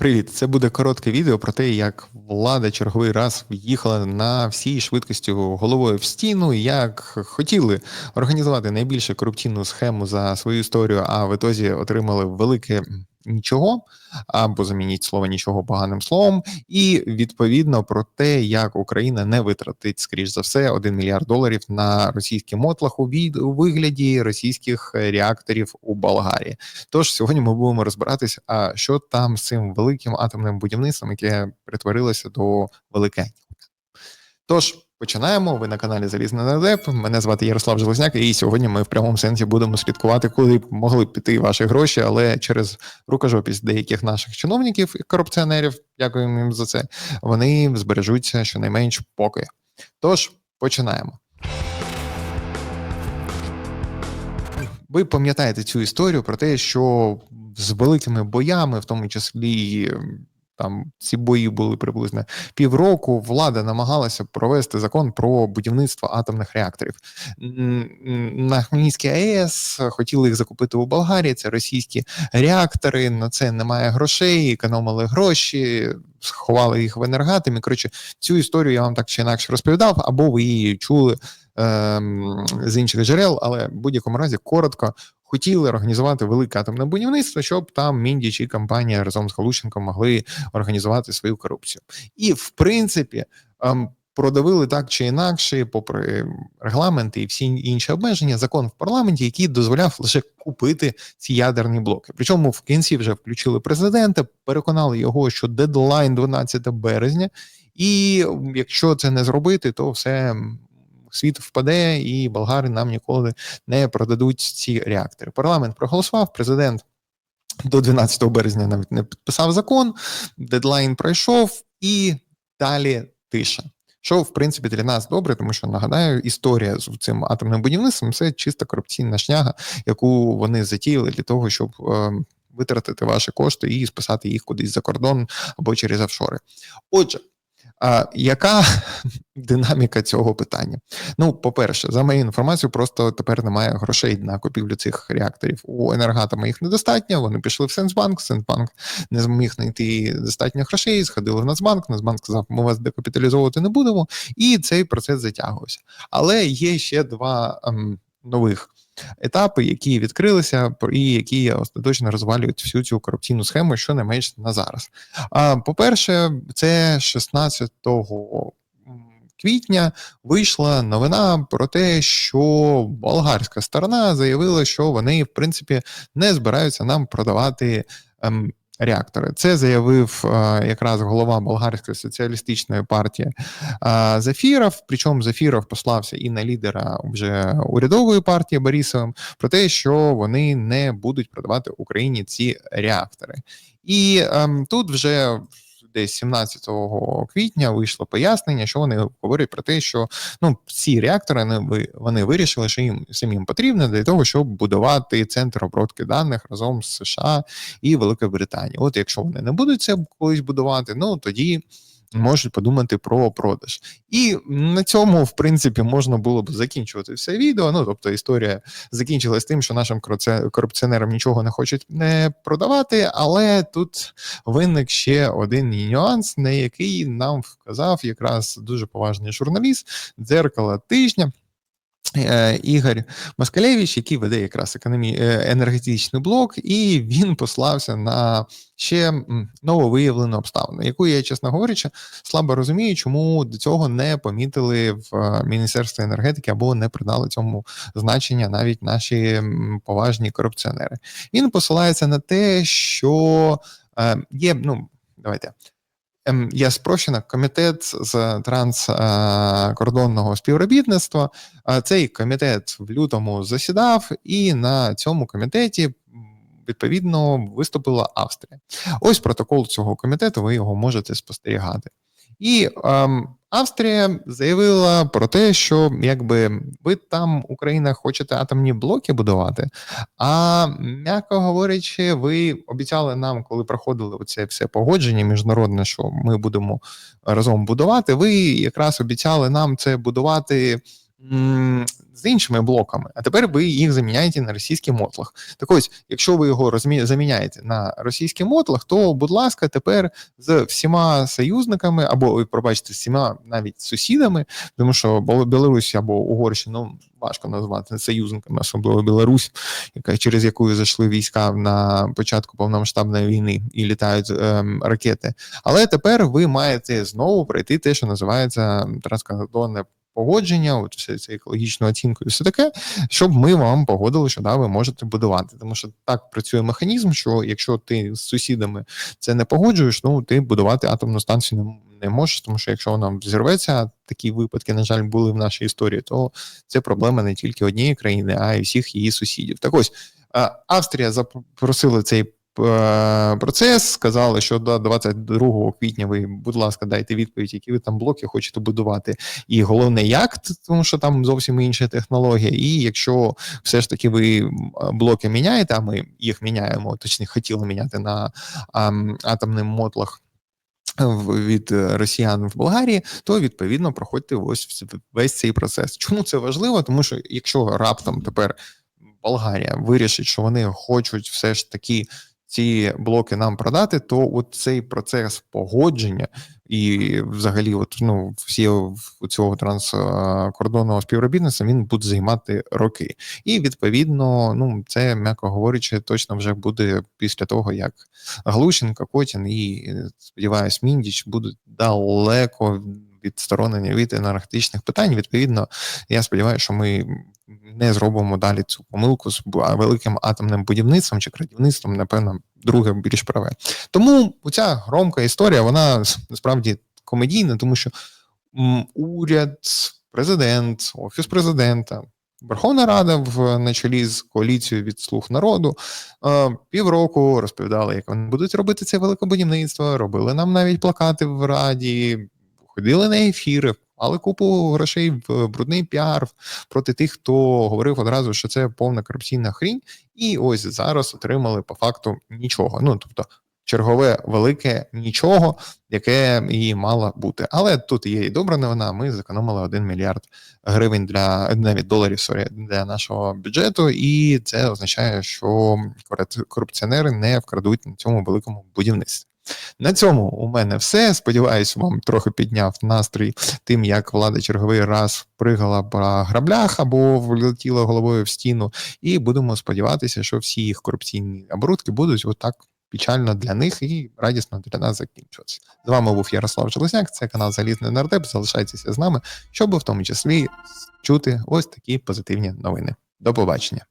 Привіт, це буде коротке відео про те, як влада черговий раз в'їхала на всій швидкості головою в стіну, як хотіли організувати найбільшу корупційну схему за свою історію, а в ітозі отримали велике нічого, або замініть слово нічого поганим словом, і відповідно про те, як Україна не витратить, скоріш за все, 1 мільярд доларів на російський мотлах у вигляді російських реакторів у Болгарії. Тож сьогодні ми будемо розбиратись, а що там з цим великим атомним будівництвом, яке перетворилося до великенького. Тож починаємо. Ви на каналі Залізний Нардеп. Мене звати Ярослав Железняк, і сьогодні ми в прямому сенсі будемо слідкувати, куди б могли піти ваші гроші, але через рукожопість деяких наших чиновників і корупціонерів, дякуємо їм за це. Вони збережуться щонайменш поки. Тож починаємо. Ви пам'ятаєте цю історію про те, що з великими боями, в тому числі там ці бої були приблизно півроку. Влада намагалася провести закон про будівництво атомних реакторів. На Хмельницькій АЕС хотіли їх закупити у Болгарії. Це російські реактори. На це немає грошей, економили гроші, сховали їх в енергатимі. Коротше, цю історію я вам так чи інакше розповідав, або ви її чули ем, з інших джерел, але в будь-якому разі коротко. Хотіли організувати велике атомне будівництво, щоб там Міндіч і компанія разом з Галущенком могли організувати свою корупцію. І в принципі ем, продавили так чи інакше, попри регламенти і всі інші обмеження, закон в парламенті, який дозволяв лише купити ці ядерні блоки. Причому в кінці вже включили президента, переконали його, що дедлайн 12 березня, і якщо це не зробити, то все. Світ впаде, і болгари нам ніколи не продадуть ці реактори. Парламент проголосував, президент до 12 березня навіть не підписав закон, дедлайн пройшов, і далі тиша. Що, в принципі, для нас добре, тому що нагадаю, історія з цим атомним будівництвом це чисто корупційна шняга, яку вони затіяли для того, щоб е, витратити ваші кошти і списати їх кудись за кордон або через офшори. Отже. А яка динаміка цього питання? Ну, по-перше, за мою інформацію, просто тепер немає грошей на купівлю цих реакторів. У енергатами їх недостатньо. Вони пішли в Сенсбанк. Сенсбанк не зміг знайти достатньо грошей. Сходили в Нацбанк. Нацбанк сказав, ми вас декапіталізовувати не будемо, і цей процес затягувався. Але є ще два ем, нових. Етапи, які відкрилися, і які остаточно розвалюють всю цю корупційну схему, що не менш на зараз. А по-перше, це 16 квітня вийшла новина про те, що болгарська сторона заявила, що вони, в принципі, не збираються нам продавати. Ем, Реактори це заявив е, якраз голова болгарської соціалістичної партії е, Зафіров. Причому Зафіров послався і на лідера вже урядової партії Борисовим про те, що вони не будуть продавати Україні ці реактори, і ем, тут вже десь 17 квітня вийшло пояснення, що вони говорять про те, що ну ці реактори вони, вони вирішили, що їм самим потрібно для того, щоб будувати центр обробки даних разом з США і Великою Британією. От якщо вони не будуть це колись будувати, ну тоді. Можуть подумати про продаж, і на цьому, в принципі, можна було б закінчувати все відео. Ну тобто, історія закінчилась тим, що нашим корупціонерам нічого не хочуть не продавати, але тут виник ще один нюанс, на який нам вказав якраз дуже поважний журналіст дзеркала тижня. Ігор Москалевич, який веде якраз економі... енергетичний блок, і він послався на ще нововиявлену обставину, яку я, чесно говорячи, слабо розумію, чому до цього не помітили в Міністерстві енергетики або не придали цьому значення навіть наші поважні корупціонери. Він посилається на те, що є, ну давайте. Я спрощена комітет з транскордонного співробітництва. Цей комітет в лютому засідав, і на цьому комітеті відповідно виступила Австрія. Ось протокол цього комітету. Ви його можете спостерігати. І ем, Австрія заявила про те, що якби ви там Україна хочете атомні блоки будувати. А м'яко говорячи, ви обіцяли нам, коли проходили оце все погодження міжнародне, що ми будемо разом будувати. Ви якраз обіцяли нам це будувати з іншими блоками, а тепер ви їх заміняєте на російський мотлах. Так ось, якщо ви його розмі... заміняєте на російський мотлах, то, будь ласка, тепер з всіма союзниками, або пробачте, з всіма навіть сусідами, тому що Білорусь або Угорщину ну, важко назвати союзниками, особливо Білорусь, яка через яку зайшли війська на початку повномасштабної війни і літають ем, ракети. Але тепер ви маєте знову пройти те, що називається транскордонне погодження, от все це екологічну оцінку і все таке, щоб ми вам погодили, що да, ви можете будувати. Тому що так працює механізм, що якщо ти з сусідами це не погоджуєш, ну ти будувати атомну станцію не, не можеш, тому що якщо вона взірветься, такі випадки, на жаль, були в нашій історії, то це проблема не тільки однієї країни, а й всіх її сусідів. Так ось Австрія запросила цей процес, сказали, що до 22 квітня ви, будь ласка, дайте відповідь, які ви там блоки хочете будувати. І головне, як, тому що там зовсім інша технологія. І якщо все ж таки ви блоки міняєте, а ми їх міняємо, точніше хотіли міняти на ам, атомних мотлах. Від е, росіян в Болгарії, то відповідно проходьте ось весь цей процес. Чому це важливо? Тому що якщо раптом тепер Болгарія вирішить, що вони хочуть все ж таки ці блоки нам продати, то от цей процес погодження і взагалі, от ну всі цього транскордонного співробітництва він буде займати роки. І відповідно, ну це м'яко говорячи, точно вже буде після того, як Глущенко, Котін і е, сподіваюсь, Міндіч будуть далеко відсторонені від енергетичних питань. Відповідно, я сподіваюся, що ми не зробимо далі цю помилку з великим атомним будівництвом чи крадівництвом, напевно, друге більш праве. Тому ця громка історія, вона насправді комедійна, тому що уряд, президент, офіс президента. Верховна Рада в на чолі з коаліцією від слуг народу е, півроку розповідали, як вони будуть робити це велике будівництво, робили нам навіть плакати в раді, ходили на ефіри, але купу грошей в брудний піар проти тих, хто говорив одразу, що це повна корупційна хрінь, і ось зараз отримали по факту нічого. Ну тобто чергове велике нічого, яке і мало бути. Але тут є і добра новина. Ми зекономили 1 мільярд гривень для навіть доларів сорі, для нашого бюджету, і це означає, що кору- корупціонери не вкрадуть на цьому великому будівництві. На цьому у мене все. Сподіваюсь, вам трохи підняв настрій тим, як влада черговий раз пригала по граблях або влетіла головою в стіну. І будемо сподіватися, що всі їх корупційні оборудки будуть отак печально для них і радісно для нас закінчуватися. З вами був Ярослав Железняк, це канал Залізний Нардеп. Залишайтеся з нами, щоб в тому числі чути ось такі позитивні новини. До побачення.